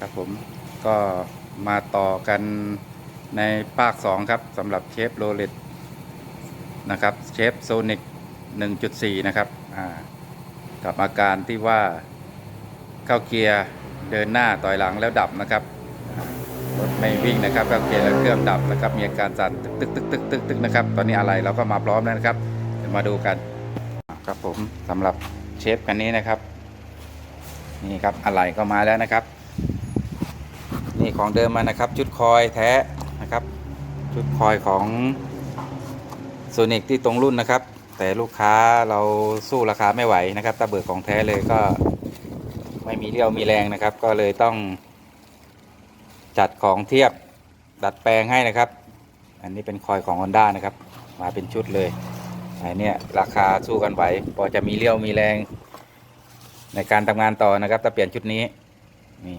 ครับผมก็มาต่อกันในภาค 2 ครับสำหรับเชฟโรเลตนะครับเชฟโซนิก1.4 นะครับกับอาการที่ว่าเข้าเกียร์เดินหน้าต่อยหลังแล้วดับนะครับรถไม่วิ่งนะครับเข้าเกียร์แล้วเครื่องดับนะครับมีอาการสั่นตึกตึกตึกตึกตึกนะครับตอนนี้อะไรเราก็มาพร้อมแล้วนะครับเดี๋ยวมาดูกันครับผมสำหรับเชฟคันนี้นะครับนี่ครับอะไรก็มาแล้วนะครับีของเดิมมานะครับ ชุดคอยแท้นะครับ ชุดคอยของโซนิกที่ตรงรุ่นนะครับ แต่ลูกค้าเราสู้ราคาไม่ไหวนะครับถ้าเบิกของแท้เลยก็ไม่มีเรี่ยวมีแรงนะครับ ก็เลยต้องจัดของเทียบดัดแปลงให้นะครับ อันนี้เป็นคอยของ Honda นะครับ มาเป็นชุดเลยอันนี้ราคาสู้กันไหวพอจะมีเรี่ยวมีแรงในการทำงานต่อนะครับถ้าเปลี่ยนชุดนี้นี่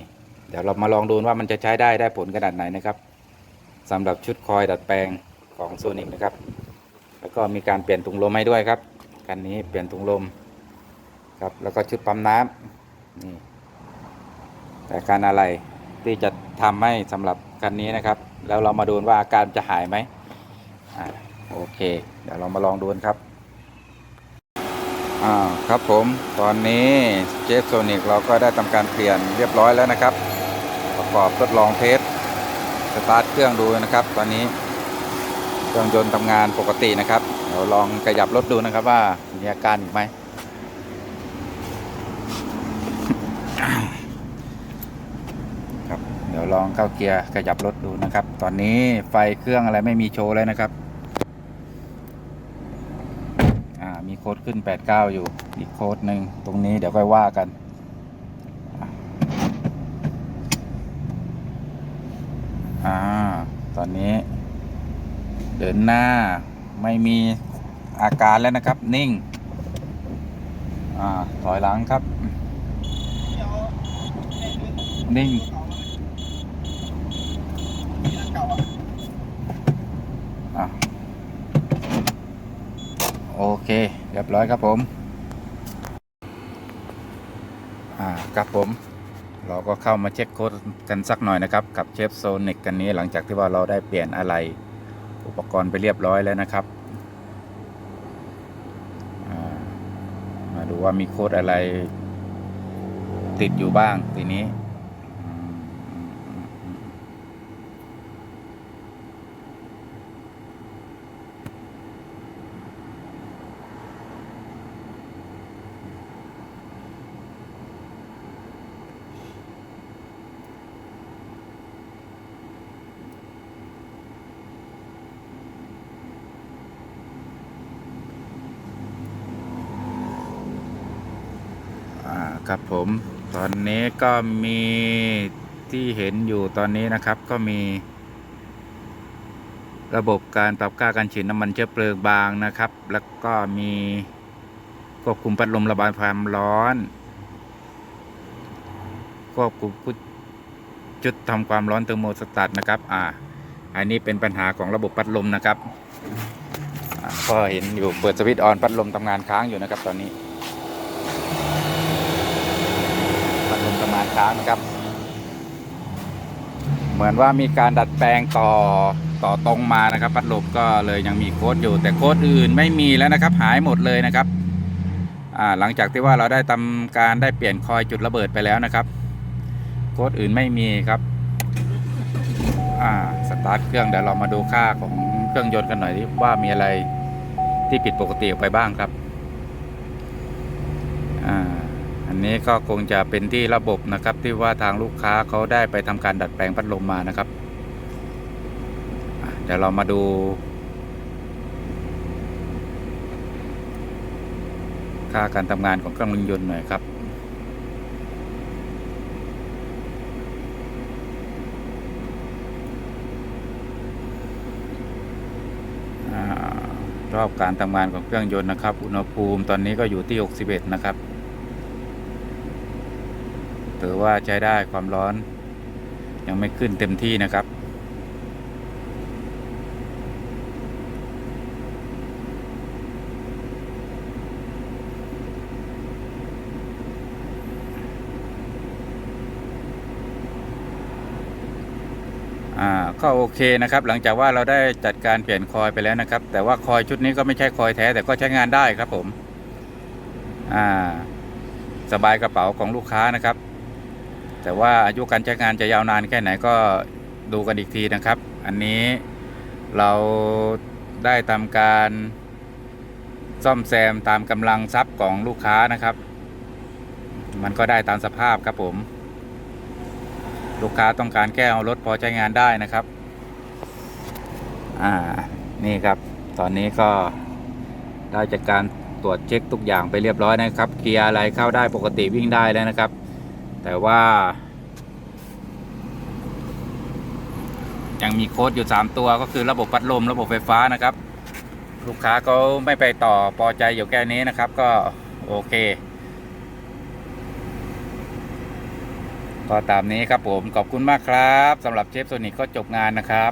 เดี๋ยวเรามาลองดูว่ามันจะใช้ได้ได้ผลขนาดไหนนะครับสำหรับชุดคอยดัดแปลงของโซนิกนะครับ แล้วก็มีการเปลี่ยนถุงลมให้ด้วยครับคันนี้เปลี่ยนถุงลมครับแล้วก็ชุดปั๊มน้ำนี่แต่การอะไรที่จะทำให้สำหรับคันนี้นะครับ แล้วเรามาดูว่าอาการจะหายไหมอ่าโอเค เดี๋ยวเรามาลองดูนครับอ่าครับผมตอนนี้เจฟโซนิกเราก็ได้ทำการเปลี่ยนเรียบร้อยแล้วนะครับ ประกอบทดลองเทสสตาร์ทเครื่องดูนะครับ ตอนนี้เครื่องยนต์ทำงานปกตินะครับเดี๋ยวลองขยับรถดูนะครับว่ามีอาการอีกไหมครับเดี๋ยวลองเข้าเกียร์ขยับรถดูนะครับ ตอนนี้ไฟเครื่องอะไรไม่มีโชว์เลยนะครับมีโค้ดขึ้น 89 อยู่อีกโค้ดหนึ่งตรงนี้เดี๋ยวค่อยว่ากันอะ อ่า ตอนนี้ เดินหน้าไม่มีอาการแล้วนะครับ นิ่ง อ่า ถอยหลังครับ นิ่งโอเค เรียบร้อยครับผม อ่า ครับผม เราก็เข้ามาเช็คโค้ดกันสักหน่อยนะครับ กับเชฟโซนิกกันนี้หลังจากที่ว่าเราได้เปลี่ยนอะไรอุปกรณ์ไปเรียบร้อยแล้วนะครับามาดูว่ามีโค้ดอะไรติดอยู่บ้างทีนี้ ครับผมตอนนี้ก็มีที่เห็นอยู่ตอนนี้นะครับก็มี ระบบการปรับค่าการฉีดน้ำมันเชื้อเพลิงบางนะครับ แล้วก็มีควบคุมพัดลมระบายความร้อน ควบคุมจุดทำความร้อนเทอร์โมสตัตนะครับ อ่า อันนี้เป็นปัญหาของระบบพัดลมนะครับก็เห็นอยู่เปิดสวิตช์ออนพัดลมทำงานค้างอยู่นะครับตอนนี้ พัดลมทำ งานค้างนะครับ เหมือนว่ามีการดัดแปลงต่อต่อตรงมานะครับพัดลมก็เลยยังมีโค้ดอยู่ แต่โค้ดอื่นไม่มีแล้วนะครับหายหมดเลยนะครับหลังจากที่ว่าเราได้ทำการได้เปลี่ยนคอยจุดระเบิดไปแล้วนะครับ โค้ดอื่นไม่มีครับสตาร์ทเครื่องเดี๋ยวเรามาดูค่าของเครื่องยนต์กันหน่อยว่ามีอะไรที่ผิดปกติออกไปบ้างครับอ่า อันนี้ก็คงจะเป็นที่ระบบนะครับ ที่ว่าทางลูกค้าเขาได้ไปทำการดัดแปลงพัดลมมานะครับ เดี๋ยวเรามาดู ค่าการทำงานของเครื่องยนต์หน่อยครับรอบการทำงานของเครื่องยนต์นะครับ อุณหภูมิตอนนี้ก็อยู่ที่ 61 นะครับ ถือว่าใช้ได้ความร้อน ยังไม่ขึ้นเต็มที่นะครับ อ่า ก็โอเคนะครับ หลังจากว่าเราได้จัดการเปลี่ยนคอยไปแล้วนะครับ แต่ว่าคอยชุดนี้ก็ไม่ใช่คอยแท้แต่ก็ใช้งานได้ครับผม อ่าสบายกระเป๋าของลูกค้านะครับ แต่ว่าอายุการใช้งานจะยาวนานแค่ไหนก็ดูกันอีกทีนะครับ อันนี้เราได้ทำการซ่อมแซมตามกำลังทรัพย์ของลูกค้านะครับ มันก็ได้ตามสภาพครับผม ลูกค้าต้องการแก้เอารถพอใช้งานได้นะครับ อ่า นี่ครับ ตอนนี้ก็ได้จัดการตรวจเช็คทุกอย่างไปเรียบร้อยนะครับ เกียร์อะไรเข้าได้ปกติวิ่งได้แล้วนะครับ แต่ว่า ยังมีโค้ดอยู่ 3 ตัวก็คือระบบพัดลมระบบไฟฟ้านะครับ ลูกค้าเขาไม่ไปต่อพอใจอยู่แค่นี้นะครับ ก็โอเค ก็ตามนี้ครับผมขอบคุณมากครับสำหรับเชฟโซนิกก็จบงานนะครับ